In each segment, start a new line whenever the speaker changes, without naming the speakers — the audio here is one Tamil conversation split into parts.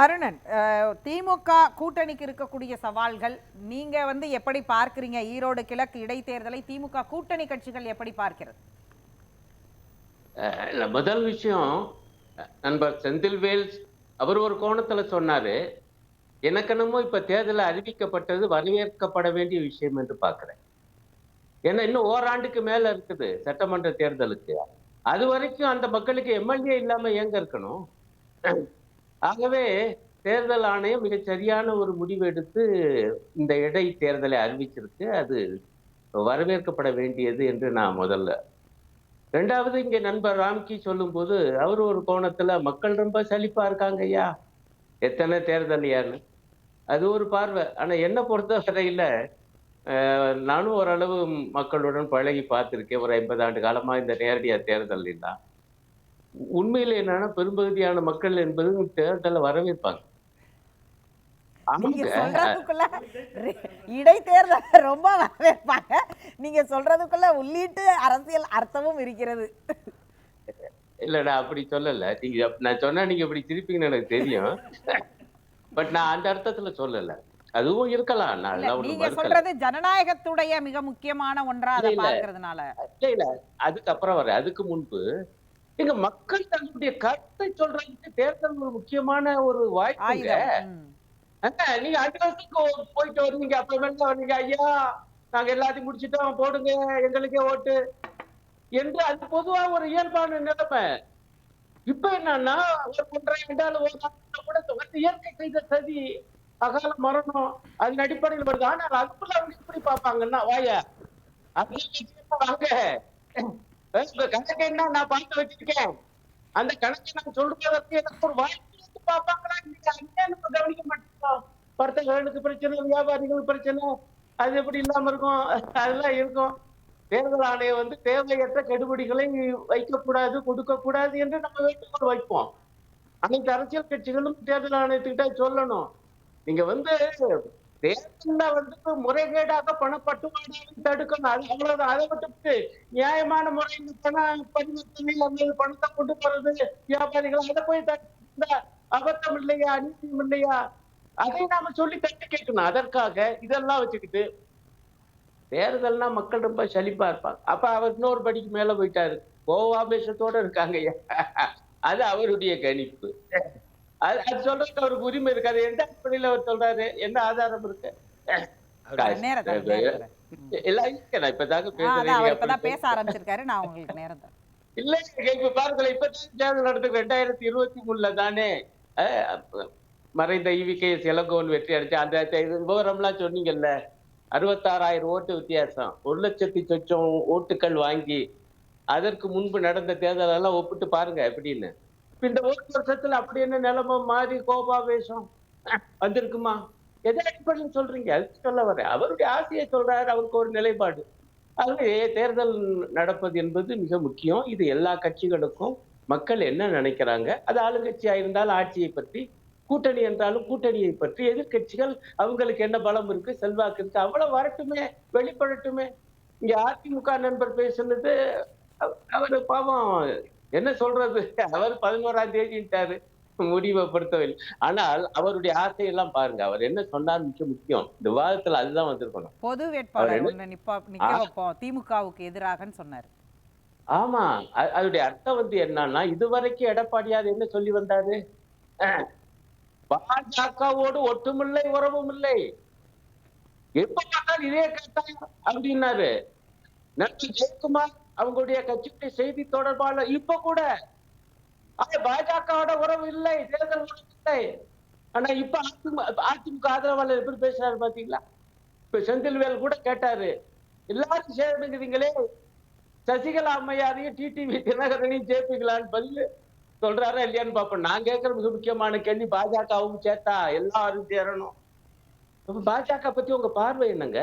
அருணன் திமுக கூட்டணிக்கு இருக்கக்கூடிய சவால்கள் நீங்க வந்து எப்படி பார்க்குறீங்க? ஈரோடு கிழக்கு இடைத்தேர்தலை திமுக கூட்டணி கட்சிகள் எப்படி பார்க்கிறது?
இல்ல, முதல் விஷயம் நண்பர் செந்தில்வேல் அவர் ஒரு கோணத்துல சொன்னாரு எனக்கு என்னமோ இப்ப தேர்தல் அறிவிக்கப்பட்டது வரவேற்கப்பட வேண்டிய விஷயம் என்று பார்க்கிறேன். ஏன்னா இன்னும் ஓராண்டுக்கு மேல இருக்குது சட்டமன்ற தேர்தலுக்கு. அது வரைக்கும் அந்த மக்களுக்கு எம்எல்ஏ இல்லாம எங்க இருக்கணும்? ஆகவே தேர்தல் ஆணையம் மிகச் சரியான ஒரு முடிவு எடுத்து இந்த இடை தேர்தலை அறிவிச்சிருக்கு. அது வரவேற்கப்பட வேண்டியது என்று நான் முதல்ல. ரெண்டாவது இங்கே நண்பர் ராம்கி சொல்லும்போது அவர் ஒரு கோணத்தில் மக்கள் ரொம்ப சலிப்பாக இருக்காங்க ஐயா. எத்தனை தேர்தல் ஐயான்னு அது ஒரு பார்வை. ஆனால் என்னை பொறுத்த வரையில் நானும் ஓரளவு மக்களுடன் பழகி பார்த்துருக்கேன். ஒரு ஐம்பது ஆண்டு காலமாக இந்த நேரடியா தேர்தல் தான் உண்மையில என்னன்னா பெரும்பகுதியான மக்கள் என்பது தேர்தலை வரவேற்பாங்க
இடைத்தேர்தல் ரொம்ப வரவேற்பாங்க. நீங்க சொல்றதுக்குள்ள உள்ளீட்டு அரசியல் அர்த்தமும் இருக்கிறது.
இல்லடா அப்படி சொல்லல. நீங்க நான் சொன்னா நீங்க இப்படி சிரிப்பீங்கன்னு எனக்கு தெரியும். பட் நான் அந்த அர்த்தத்துல சொல்லல. அதுவும் இருக்கலாம்.
நீங்க சொல்றது ஜனநாயகத்துடைய மிக முக்கியமான ஒன்றா அதை
இல்ல, இல்ல.
பார்க்கறதுனால.
இல்ல இல்ல. அதுக்கு அப்புறம் வர அதுக்கு முன்பு எங்க மக்கள் தங்களுடைய கருத்தை சொல்றதுக்கு தேர்தல் ஒரு முக்கியமான ஒரு. அண்ணா, நீங்க அட்வான்ஸுக்கு போயிட்டு வருவீங்க அப்புறமேல வருவீங்க ஐயா நாங்க எல்லாத்தையும் முடிச்சிட்டோம் போடுங்க எங்களுக்கே ஓட்டு என்று அது பொதுவா ஒரு இயல்பான நிலைமை. இப்ப என்னன்னா ஒரு ஒன்றரை நாள் கூட வந்து இயற்கை செய்த சதி அகால மரணம் அதன் அடிப்படையில் வருது. ஆனால் அதுக்குள்ள அவங்க எப்படி பார்ப்பாங்கன்னா வாயா அது வாங்க. கணக்கு என்ன நான் பார்த்து வச்சிருக்கேன்? அந்த கணக்கை நான் சொல்றதற்கு எனக்கு ஒரு வாய்ப்பு பார்ப்பாங்களா? இல்லையா? நம்ம கவனிக்க மாட்டோம். வர்த்தகர்களுக்கு பிரச்சனை வியாபாரிகளுக்கு பிரச்சனை அது எப்படி இல்லாம இருக்கும்? அதெல்லாம் இருக்கும். தேர்தல் ஆணையம் வந்து தேவையற்ற கெடுபிடிகளை வைக்கக்கூடாது கொடுக்கக்கூடாது என்று நம்ம வேண்டுகோள் வைப்போம். அனைத்து அரசியல் கட்சிகளும் தேர்தல் ஆணையத்துக்கிட்ட சொல்லணும். நீங்க வந்து தேர்தல்ல வந்துட்டு முறைகேடாக பணப்பட்டுவாடாவை தடுக்கணும். அது அவ்வளவு அதை விட்டுட்டு நியாயமான முறையில் பண பரிவர்த்தனை அல்லது பணத்தை கொண்டு போறது வியாபாரிகள் அதை போய் தடுக்கா அபத்தம் இல்லையா? அநீதியம் இல்லையா? அதை நாம சொல்லி தட்டி கேட்கணும். அதற்காக இதெல்லாம் வச்சுக்கிட்டு தேர்தல்னா மக்கள் ரொம்ப சலிப்பா இருப்பாங்க. அப்ப அவர் இன்னொரு படிக்கு மேல போயிட்டாரு. கோவாபேசத்தோட இருக்காங்க அது அவருடைய கணிப்பு. அது அது சொல்றதுக்கு அவருக்கு உரிமை இருக்கு அது எந்த அடிப்படையில அவர் சொல்றாரு? என்ன ஆதாரம் இருக்கு. எல்லாம் நான் இப்பதாங்க பேசுறேன்.
பேச ஆரம்பிச்சிருக்காரு. நான் உங்களுக்கு நேரம் தரேன்.
இல்ல இப்ப பாருங்களேன். இப்ப தேர்தல் நடந்து ரெண்டாயிரத்தி இருபத்தி மூணுல தானே மறைந்த ஈவிகே இளங்கோவன் வெற்றி அடிச்சு அந்த விவரம்லாம் சொன்னீங்கல்ல. அறுபத்தாறாயிரம் ஓட்டு வித்தியாசம். ஒரு லட்சத்தி சொச்சம் ஓட்டுகள் வாங்கி அதற்கு முன்பு நடந்த தேர்தல் எல்லாம் ஒப்பிட்டு பாருங்க எப்படின்னு. இந்த ஒரு வருஷத்துல அப்படி என்ன நிலைமை மாறி கோபாவேஷம் வந்திருக்குமா? எதை அடிப்படையில் சொல்றீங்க? அது சொல்ல வரேன். அவருடைய ஆசையை சொல்றாரு அவருக்கு ஒரு நிலைப்பாடு. ஆகவே தேர்தல் நடப்பது என்பது மிக முக்கியம். இது எல்லா கட்சிகளுக்கும் மக்கள் என்ன நினைக்கிறாங்க? அது ஆளுங்கட்சியா இருந்தால் ஆட்சியை பற்றி கூட்டணி என்றாலும் கூட்டணியை பற்றி எதிர்க்கட்சிகள் அவங்களுக்கு என்ன பலம் இருக்கு செல்வாக்கு இருக்கு அவ்வளவு வரட்டுமே வெளிப்படட்டுமே. இங்க அதிமுக நண்பர் பேசுனது அவர் பாவம் என்ன சொல்றது? அவர் பதினோராம் தேதிட்டாரு முடிவை பொறுத்தவரை ஆனால் அவருடைய ஆசையெல்லாம் பாருங்க. அவர் என்ன சொன்னார் மிக முக்கியம். இந்த விவாதத்துல அதுதான் வந்திருக்கணும்.
பொது வேட்பாளர் திமுகவுக்கு எதிராகன்னு சொன்னாரு.
ஆமா. அதோடைய அர்த்தம் வந்து என்னன்னா இதுவரைக்கும் எடப்பாடியார் என்ன சொல்லி வந்தாரு? பாஜகவோடு ஒட்டுமில்லை உறவும் இல்லை. எப்ப பார்த்தாலும் இதே கேட்டா அப்படின்னாரு. நண்பர் ஜெயக்குமார். அவங்களுடைய கட்சியுடைய செய்தி தொடர்பாளர் இப்ப கூட. பாஜகவோட உறவு இல்லை தேர்தல் உறவு இல்லை. ஆனா இப்ப அதிமுக அதிமுக ஆதரவாளர் எப்படி பேசுறாரு பாத்தீங்களா? இப்ப செந்தில்வேல் கூட கேட்டாரு எல்லாரும் சேர்ந்துங்கிறீங்களே சசிகலா அம்மையாரையும் டிடிவி தினகரனையும் சேர்ப்பீங்களான்னு பதில் சொல்றாரா இல்லையான்னு பார்ப்போம். நான் கேட்கிற மிக முக்கியமான கேள்வி. பாஜகவும் சேர்த்தா எல்லாரும் சேரணும். பாஜக பத்தி உங்க பார்வை என்னங்க?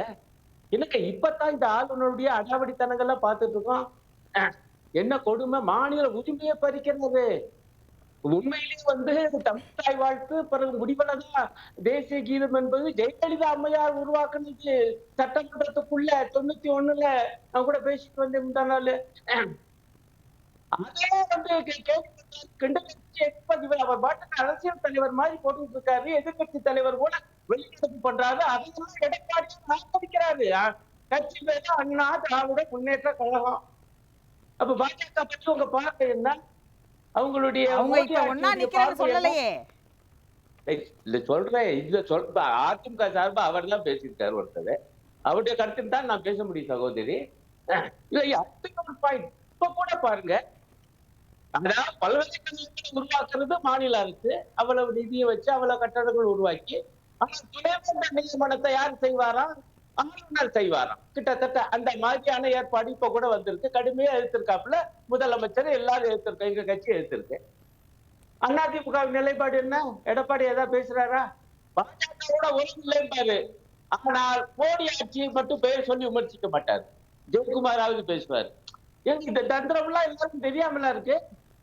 இல்லைங்க இப்பதான் இந்த ஆளுநருடைய அடாவடித்தனங்கள்லாம் பார்த்துட்டு இருக்கோம் அஹ், என்ன கொடுமை மாநில உரிமையை பறிக்கிறது உண்மையிலேயே வந்து தமிழ் தாய் வாழ்த்து பிறகு முடிவனதா தேசிய கீதம் என்பது ஜெயலலிதா அம்மையார் உருவாக்குனது சட்டமன்றத்துக்குள்ள தொண்ணூத்தி ஒண்ணுல நான் கூட பேசிட்டு வந்தேன் முந்தா நாள் அதே வந்து கேள்வி கிண்டல் அவர் பாட்டுக்கு அரசியல் தலைவர் மாதிரி போட்டுட்டு இருக்காரு எதிர்க்கட்சி தலைவர் கூட வெளிநடப்பு பண்றாரு. அதையெல்லாம் எடப்பாடி ஆதரிக்கிறாரு கட்சி பேரு அண்ணா திராவிட முன்னேற்ற கழகம். அப்ப பாஜக பத்தி உங்க பார்வை என்ன? அவங்களுடைய
அவங்க இப்ப ஒன்னா? சொல்லலையே.
இல்ல சொல்றேன். இதுல சொல் அதிமுக சார்பா அவர் தான் பேசியிருக்காரு ஒருத்தர். அவருடைய கருத்துக்கு தான் நான் பேச முடியும் சகோதரி. இல்ல இப்ப கூட பாருங்க. பல்கலைக்கழகங்களை உருவாக்குறது மாநில அரசு. அவ்வளவு நிதியை வச்சு அவ்வளவு கட்டடங்கள் உருவாக்கி நியமனத்தை யார் செய்வாராம் ஆளுநர் செய்வாராம். கிட்டத்தட்ட அந்த மாதிரியான ஏற்பாடு இப்ப கூட வந்திருக்கு. கடுமையா எழுத்திருக்காப்புல முதலமைச்சர் எல்லாரும் எழுத்திருக்க எங்க கட்சி எழுத்திருக்கு அதிமுக நிலைப்பாடு என்ன? எடப்பாடி ஏதாவது பேசுறாரா? பாஜகவோட பாரு ஆனால் மோடி ஆட்சியை மட்டும் பெயர் சொல்லி விமர்சிக்க மாட்டார். ஜெயக்குமாராவது பேசுவார். எங்க இந்த தந்திரம் எல்லாம் எல்லாரும் தெரியாமல இருக்கு?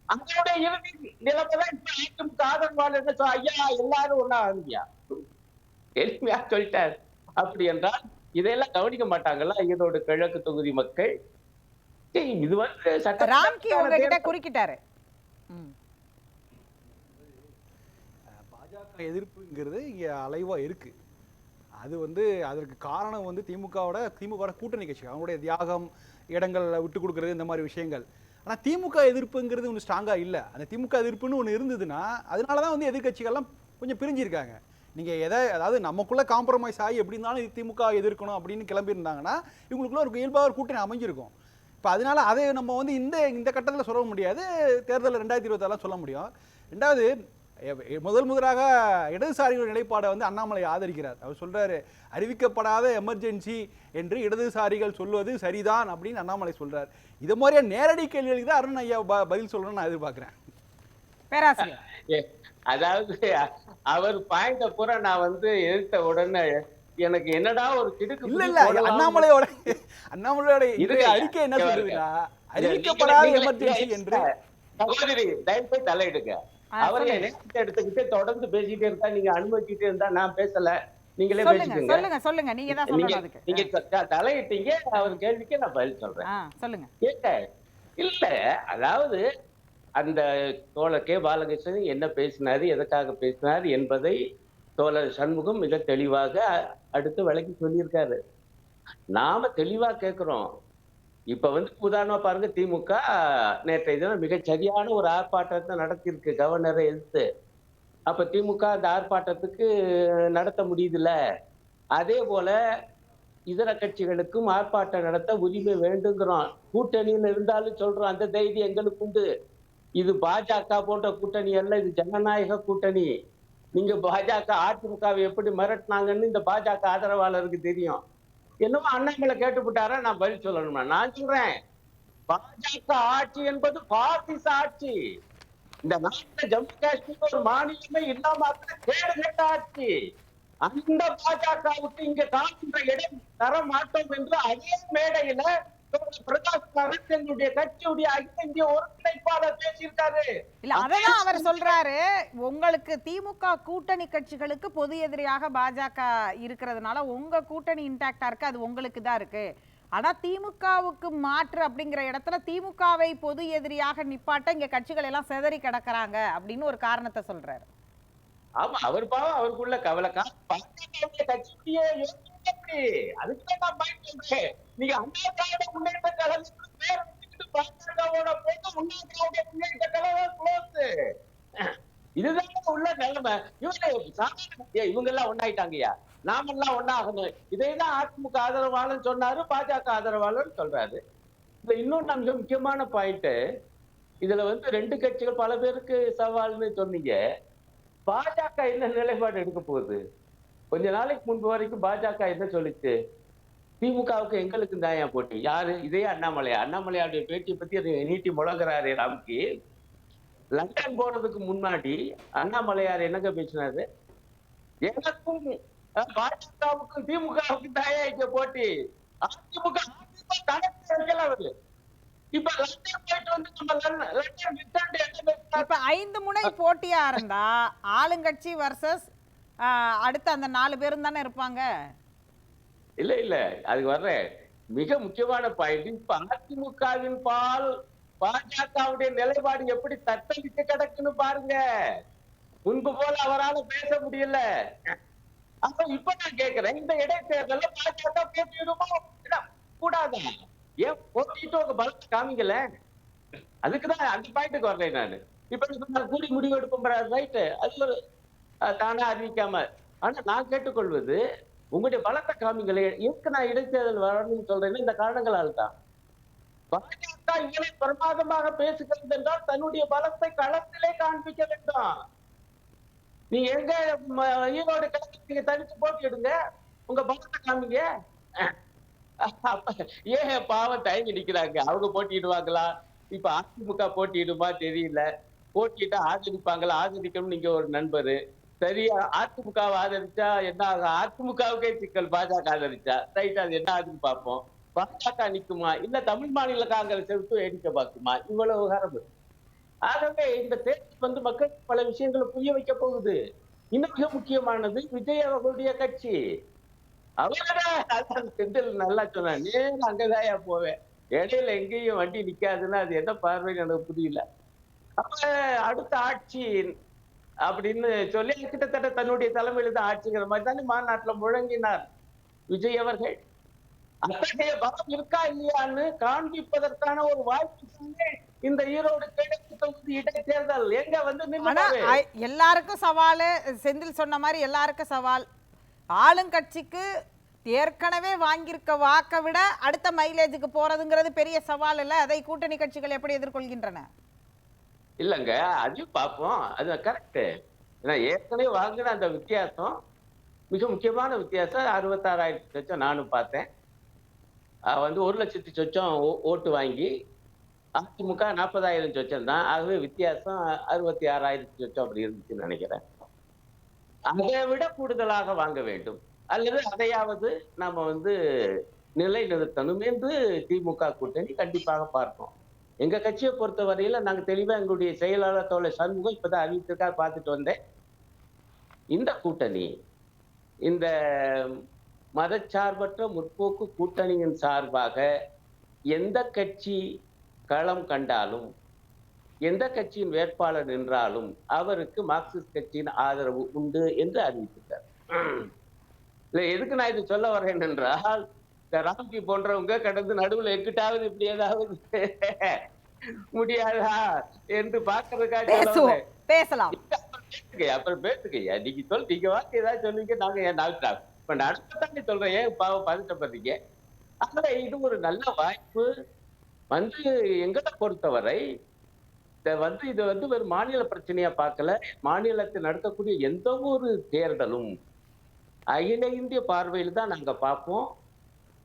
அதோட இறுதி நிலைமைதான் இப்ப அதிமுக ஆதரவாளர் ஐயா எல்லாரும் ஒண்ணா ஆகுதியா? எளிமையா சொல்லிட்டார் அப்படி என்றால் இதையெல்லாம் கவனிக்க மாட்டாங்களா? ஈரோடு கிழக்கு தொகுதி மக்கள். இது வந்து சட்ட
குறுக்கிட்டாரு.
பாஜக எதிர்ப்புங்கிறது இங்கே அலைவாக இருக்கு. அது வந்து அதற்கு காரணம் வந்து திமுகவோட திமுகவோட கூட்டணி கட்சி அவங்களுடைய தியாகம் இடங்களை விட்டு கொடுக்கறது இந்த மாதிரி விஷயங்கள். ஆனால் திமுக எதிர்ப்புங்கிறது ஒன்று ஸ்ட்ராங்காக இல்லை. அந்த திமுக எதிர்ப்புன்னு ஒன்று இருந்ததுன்னா அதனால தான் வந்து எதிர்க்கட்சிகள்லாம் கொஞ்சம் பிரிஞ்சிருக்காங்க. நீங்கள் எதை அதாவது நமக்குள்ளே காம்ப்ரமைஸ் ஆகி எப்படி இருந்தாலும் இது திமுக எதிர்க்கணும் அப்படின்னு கிளம்பியிருந்தாங்கன்னா இவங்களுக்குள்ள ஒரு இயல்பாக ஒரு கூட்டணி அமைஞ்சிருக்கும். இப்போ அதனால அதை நம்ம வந்து இந்த இந்த கட்டத்தில் சொல்ல முடியாது. தேர்தல் ரெண்டாயிரத்தி இருபத்தாலாம் சொல்ல முடியும். ரெண்டாவது முதல் முதலாக இடதுசாரிகள் நிலைப்பாடை வந்து அண்ணாமலை ஆதரிக்கிறார். அவர் சொல்கிறாரு அறிவிக்கப்படாத எமர்ஜென்சி என்று இடதுசாரிகள் சொல்வது சரிதான் அப்படின்னு அண்ணாமலை சொல்கிறார் இது மாதிரியே நேரடி கேள்விகளுக்கு தான் அருண் ஐயா ப- பதில் சொல்லணும்னு நான் எதிர்பார்க்குறேன்.
பேராசிரியர்.
ஏ, அதாவது அவர் பாயிண்ட பூரா நான் வந்து எடுத்த உடனே எனக்கு என்னடா ஒரு கிடுக்கு
இல்ல இல்ல அண்ணாமலையோட அண்ணாமலையோட இன்றைய அறிக்கை என்ன
இல்ல,
அறிவிக்கப்படாத எமர்ஜென்சி என்று
சகோதரி தயவு செய்து தலையிடுங்க அவர் எடுத்துக்கிட்டு தொடர்ந்து பேசிட்டே இருந்தா நீங்க அனுமதிச்சுட்டே இருந்தா நான் பேசல. நீங்களே
சொல்லுங்க
பேசிக்கோங்க
சொல்லுங்க சொல்லுங்க. நீங்க தான்
நீங்க
சொல்லணும் அதுக்கு.
நீங்க த- தலையிட்டீங்க அவர் கேள்விக்கு நான் பதில் சொல்றேன்.
சொல்லுங்க.
கேட்ட இல்ல அதாவது அந்த தோழர் கே பாலகிருஷ்ணன் என்ன பேசினாரு எதற்காக பேசினார் என்பதை தோழர் சண்முகம் மிக தெளிவாக அடுத்து விளக்கி சொல்லியிருக்காரு. நாம தெளிவா கேட்குறோம் இப்ப வந்து உதாரணமா பாருங்க திமுக நேற்றைய தினம் மிகச் சரியான ஒரு ஆர்ப்பாட்டத்தை நடத்தியிருக்கு கவர்னரை எதிர்த்து. அப்ப திமுக அந்த ஆர்ப்பாட்டத்துக்கு நடத்த முடியுதுல்ல? அதே போல இதர கட்சிகளுக்கும் ஆர்ப்பாட்டம் நடத்த உரிமை வேண்டுங்கிறோம். கூட்டணியில் இருந்தாலும் சொல்றோம் அந்த தைரியம் எங்களுக்கு உண்டு. இது பாஜக போன்ற கூட்டணி அல்ல இது ஜனநாயக கூட்டணி. நீங்க பாஜக அதிமுகவை எப்படி மிரட்டினாங்கன்னு இந்த பாஜக ஆதரவாளருக்கு தெரியும். என்னமோ அண்ணாமலை கேட்டுவிட்டாரா நான் பதில் சொல்லணுமா நான் சொல்றேன். பாஜக ஆட்சி என்பது பாசிச ஆட்சி. இந்த நாட்டில் ஜம்மு காஷ்மீர் ஒரு மாநிலமே இல்லாம கேடு ஆட்சி. அந்த பாஜகவுக்கு இங்க காக்கின்ற இடம் தர மாட்டோம் என்று அதே மேடையில பிரகாஷ் காரத் எங்களுடைய கட்சியுடைய அகில இந்திய ஒருங்கிணைப்பாளர் பேசியிருக்காரு.
இல்ல அததான் அவர் சொல்றாரு. உங்களுக்கு திமுக கூட்டணி கட்சிகளுக்கு பொது எதிரியாக பாஜக இருக்கிறதுனால உங்க கூட்டணி இன்டாக்டா இருக்கு அது உங்களுக்கு தான் இருக்கு. ஆனா திமுகவுக்கு மாற்று அப்படிங்கிற இடத்துல திமுகவை பொது எதிரியாக நிப்பாட்ட இங்க கட்சிகள் எல்லாம் சிதறி கிடக்குறாங்க அப்படின்னு ஒரு காரணத்தை சொல்றாரு.
ஆமா அவர் பாவம் அவருக்குள்ள கவலை கா- பாஜகவுடைய கட்சியுடைய யோசனை எப்படி அதுக்குதான் நான் பயன் சொல்றேன் நீங்க அண்ணா திராவிட முன்னேற்ற கழகத்துக்கு பேர் வச்சுக்கிட்டு பாஜகவோட போட்டு அண்ணா திராவிட முன்னேற்ற கழகம் க்ளோஸ் இதுதான் உள்ள நிலைமை. இவங்க சாதாரண இவங்க எல்லாம் ஒன்னாயிட்டாங்கய்யா நாமெல்லாம் ஒன்னாகணும் இதைதான் அதிமுக ஆதரவாளர் சொன்னாரு பாஜக ஆதரவாளர் சொல்றாரு. இதுல இன்னொன்னு மிக முக்கியமான பாயிண்ட். இதுல வந்து ரெண்டு கட்சிகள் பல பேருக்கு சவால்னு சொன்னீங்க. பாஜக என்ன நிலைப்பாடு எடுக்க போகுது? கொஞ்ச நாளைக்கு முன்பு வரைக்கும் பாஜக என்ன சொல்லிச்சு? திமுகவுக்கு எங்களுக்கு தான் ஏன் போட்டி? யாரு? இதே அண்ணாமலையா அண்ணாமலையாவுடைய பேட்டியை பத்தி அது நீட்டி முழங்குறாரு ராம்கி. லண்டன் போறதுக்கு முன்னாடி அண்ணாமலையார் என்னங்க பேசினாரு? எனக்கும் அஹ், பாஜகவுக்கும் திமுகவுக்கும் தயாரிக்க போட்டி? அதிமுக அதிமுக அவரு. இப்ப லண்டன் போயிட்டு வந்து நம்ம
இப்ப ஐந்து முனை போட்டியா இருந்தா ஆளுங்கட்சி வர்சஸ் அடுத்து அந்த நாலு பேரும் தானே இருப்பாங்க?
இல்ல இல்ல. அதுக்கு வர்றேன். மிக முக்கியமான பாயிண்ட் இப்ப அதிமுகவின் பால் பாஜகவுடைய நிலைப்பாடு எப்படி தத்தளித்து கிடக்குன்னு பாருங்க. முன்பு போல அவரால பேச முடியல. அப்ப இப்ப நான் கேக்குறேன் இந்த இடைத்தேர்தல பாஜக பேசிடுமோ? கூடாது? ஏன் போட்டிட்டு உங்க பலத்தை காமிக்கல? அதுக்குதான் அந்த பாயிண்ட்டுக்கு வரேன் நான். இப்ப நீங்க கூடி முடிவு எடுப்போம் ரைட்டு அது தானே அறிவிக்காம. ஆனா நான் கேட்டுக்கொள்வது உங்களுடைய பலத்தை காமிங்களே எதுக்கு நான் இடைத்தேர்தல் வரணும்னு சொல்றேன்னா இந்த காரணங்களால் தான் பாஜக இவனை பிரமாதமாக பேசுகிறது என்றால் தன்னுடைய பலத்தை களத்திலே காண்பிக்க வேண்டும். நீ எங்க ஈரோடு கிழக்கு நீங்க தனிச்சு போட்டியிடுங்க உங்க பலத்தை காமிங்க. அப்ப ஏன் பாவம் தயங்கி நிக்கிறாங்க? அவங்க போட்டிடுவாங்களா இப்ப அதிமுக போட்டியிடுமா? தெரியல. போட்டிட்டு ஆதரிப்பாங்களா? ஆதரிக்கணும் நீங்க ஒரு நண்பரு. சரியா? அதிமுகவை ஆதரிச்சா என்ன ஆகும்? அதிமுகவுக்கே சிக்கல். பாஜக ஆதரிச்சா? ரைட் அது என்ன ஆகுதுன்னு பார்ப்போம். பாஜக நிக்குமா? இல்ல தமிழ் மாநில காங்கிரஸ் எடுத்து வேடிக்கை பார்க்குமா? இவ்வளவு விவகாரம் ஆகவே இந்த தேர்தல் வந்து மக்கள் பல விஷயங்களை புரிய வைக்க போகுது. இன்னும் மிக முக்கியமானது விஜய் அவர்களுடைய கட்சி. அவர்தான் செந்தில் நல்லா சொன்னான் நேரம் அங்கதாயா போவேன். இடையில எங்கேயும் வண்டி நிக்காதுன்னா அது என்ன பார்வைன்னு எனக்கு புரியல. அப்ப அடுத்த ஆட்சி அப்படின்னு சொல்லி கிட்டத்தட்ட தன்னுடைய தலைமையில தான் ஆட்சிங்கிற மாதிரி தானே மாநாட்டுல முழங்கினார். விஜய் அவர்கள். அத்தகைய பலம் இருக்கா இல்லையான்னு காண்பிப்பதற்கான ஒரு வாய்ப்பு இந்த ஈரோடு கிழக்கு தொகுதி இடைத்தேர்தல். எங்க வந்து
எல்லாருக்கும் சவாலு செந்தில் சொன்ன மாதிரி எல்லாருக்கும் சவால். ஆளுங்கட்சிக்கு ஏற்கனவே வாங்கியிருக்க வாக்கை விட அடுத்த மைலேஜுக்கு போறதுங்கிறது பெரிய சவால் இல்ல. அதை கூட்டணி கட்சிகள் எப்படி எதிர்கொள்கின்றன?
இல்லைங்க அதையும் பார்ப்போம். அது கரெக்டு ஏன்னா ஏற்கனவே வாங்கின அந்த வித்தியாசம் மிக முக்கியமான வித்தியாசம் அறுபத்தாறாயிரத்தி சொச்சம் நானும் பார்த்தேன். வந்து ஒரு லட்சத்தி சொச்சம் ஓ- ஓட்டு வாங்கி அதிமுக நாற்பதாயிரம் சொச்சம் தான். ஆகவே வித்தியாசம் அறுபத்தி ஆறாயிரத்தி சொச்சம் அப்படி இருந்துச்சுன்னு நினைக்கிறேன். அதை விட கூடுதலாக வாங்க வேண்டும். அல்லது அதையாவது நாம வந்து நிலைநிறுத்தணும் என்று திமுக கூட்டணி கண்டிப்பாக பார்ப்போம். எங்க கட்சியை பொறுத்த வரையில நாங்க தெளிவா எங்களுடைய செயலாளர் தோழர் சண்முகம் இப்பதான் அறிவித்திருக்கார் பார்த்துட்டு வந்தேன். இந்த கூட்டணி இந்த மதச்சார்பற்ற முற்போக்கு கூட்டணியின் சார்பாக எந்த கட்சி களம் கண்டாலும் எந்த கட்சியின் வேட்பாளர் நின்றாலும் அவருக்கு மார்க்சிஸ்ட் கட்சியின் ஆதரவு உண்டு என்று அறிவித்திருக்கார். இல்ல எதுக்கு நான் இது சொல்ல வரேன் என்றால் ராம்கி போன்றவங்க கடந்து நடுவுல எங்கிட்டாவது இப்படி ஏதாவது முடியாதா என்று பாக்குறதுக்காக.
பேசலாம்.
அப்புறம் பேசுங்கய்யா நீங்க சொல் நீங்க வாக்கு ஏதாவது சொல்லுவீங்க நாங்க ஏன் நாள் இப்ப நடத்தானே சொல்றேன் ஏன் பாவம் பதட்டப்படுறீங்க ஆனா இது ஒரு நல்ல வாய்ப்பு. வந்து எங்களை பொறுத்தவரை வந்து இது வந்து ஒரு மாநில பிரச்சனையா பார்க்கல. மாநிலத்தில் நடக்கக்கூடிய எந்த ஒரு தேர்தலும் அகில இந்திய பார்வையில் தான் நாங்க பார்ப்போம்.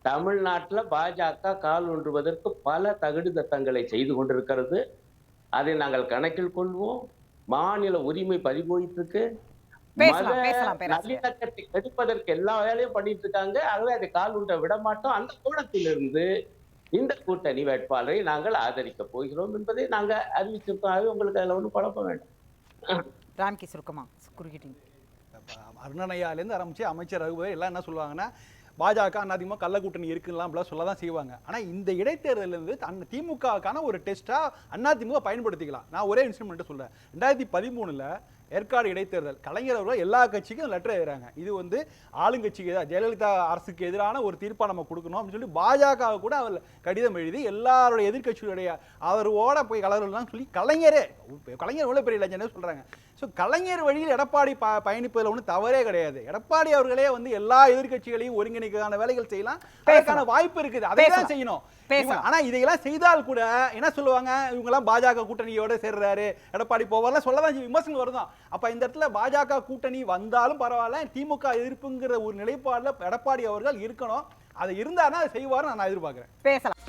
தமிழ்நாட்டுல பாஜக கால் ஊன்றுவதற்கு பல தகுடு தத்தங்களை செய்து கொண்டிருக்கிறது. அதை நாங்கள் கணக்கில் கொள்வோம். மாநில உரிமை பறிபோயிட்டு. நல்லிணக்கத்தை கெடுப்பதற்கு எல்லா வேலையும் பண்ணிட்டு இருக்காங்க ஆகவே அதை கால் ஊன்ற விட மாட்டோம் அந்த கோணத்திலிருந்து இந்த கூட்டணி வேட்பாளரை நாங்கள் ஆதரிக்க போகிறோம் என்பதை நாங்க அறிவிச்சிருக்கோம். ஆகவே உங்களுக்கு அதுல ஒன்றும் குழப்பம் வேண்டாம்.
ராம்கி சுருக்கமா குறுக்கிட்டீங்க.
அருணனையாலேருந்து ஆரம்பிச்சு அமைச்சர் ரகுபதி எல்லாம் என்ன சொல்லுவாங்கன்னா பாஜக அதிகமாக கள்ள கூட்டணி இருக்குலாம் அப்படிலாம் சொல்ல தான் செய்வாங்க. ஆனால் இந்த இடைத்தேர்தலில் இருந்து தன் திமுகவுக்கான ஒரு டெஸ்ட்டாக அதிமுக பயன்படுத்திக்கலாம். நான் ஒரே இன்ஸ்ட்ருமெண்ட் சொல்கிறேன் ரெண்டாயிரத்தி பதிமூணில் ஏற்காடு இடைத்தேர்தல். கலைஞர் அவர்கள் எல்லா கட்சிக்கும் லெட்டர் எழுதுறாங்க. இது வந்து ஆளுங்கட்சிக்கு எதிராக ஜெயலலிதா அரசுக்கு எதிரான ஒரு தீர்ப்பா நம்ம கொடுக்கணும் அப்படின்னு சொல்லி பாஜக கூட அவர் கடிதம் எழுதி எல்லாருடைய எதிர்க்கட்சியுடைய ஆதரவோட போய் கலர்லாம் சொல்லி கலைஞரே கலைஞர் எவ்வளோ பெரிய இளைஞர்னு சொல்றாங்க. ஸோ கலைஞர் வழியில் எடப்பாடி ப பயணிப்பதில் ஒன்றும் தவறே கிடையாது. எடப்பாடி அவர்களே வந்து எல்லா எதிர்க்கட்சிகளையும் ஒருங்கிணைக்கான வேலைகள் செய்யலாம். அதற்கான வாய்ப்பு இருக்குது. அதை தான். செய்யணும்.
பேசலாம்.
இவங்க- ஆனா இதையெல்லாம் செய்தால் கூட என்ன சொல்லுவாங்க? இவங்கெல்லாம் பாஜக கூட்டணியோட சேர்றாரு. எடப்பாடி போவார்லாம் சொல்லதான். விமர்சனம் வருதான் அப்ப இந்த இடத்துல பாஜக கூட்டணி வந்தாலும் பரவாயில்ல திமுக எதிர்ப்புங்கிற ஒரு நிலைப்பாடுல எடப்பாடி அவர்கள் இருக்கணும். அது இருந்தாருன்னா அதை செய்வார்னு நான் எதிர்பார்க்கிறேன்.
பேசலாம்.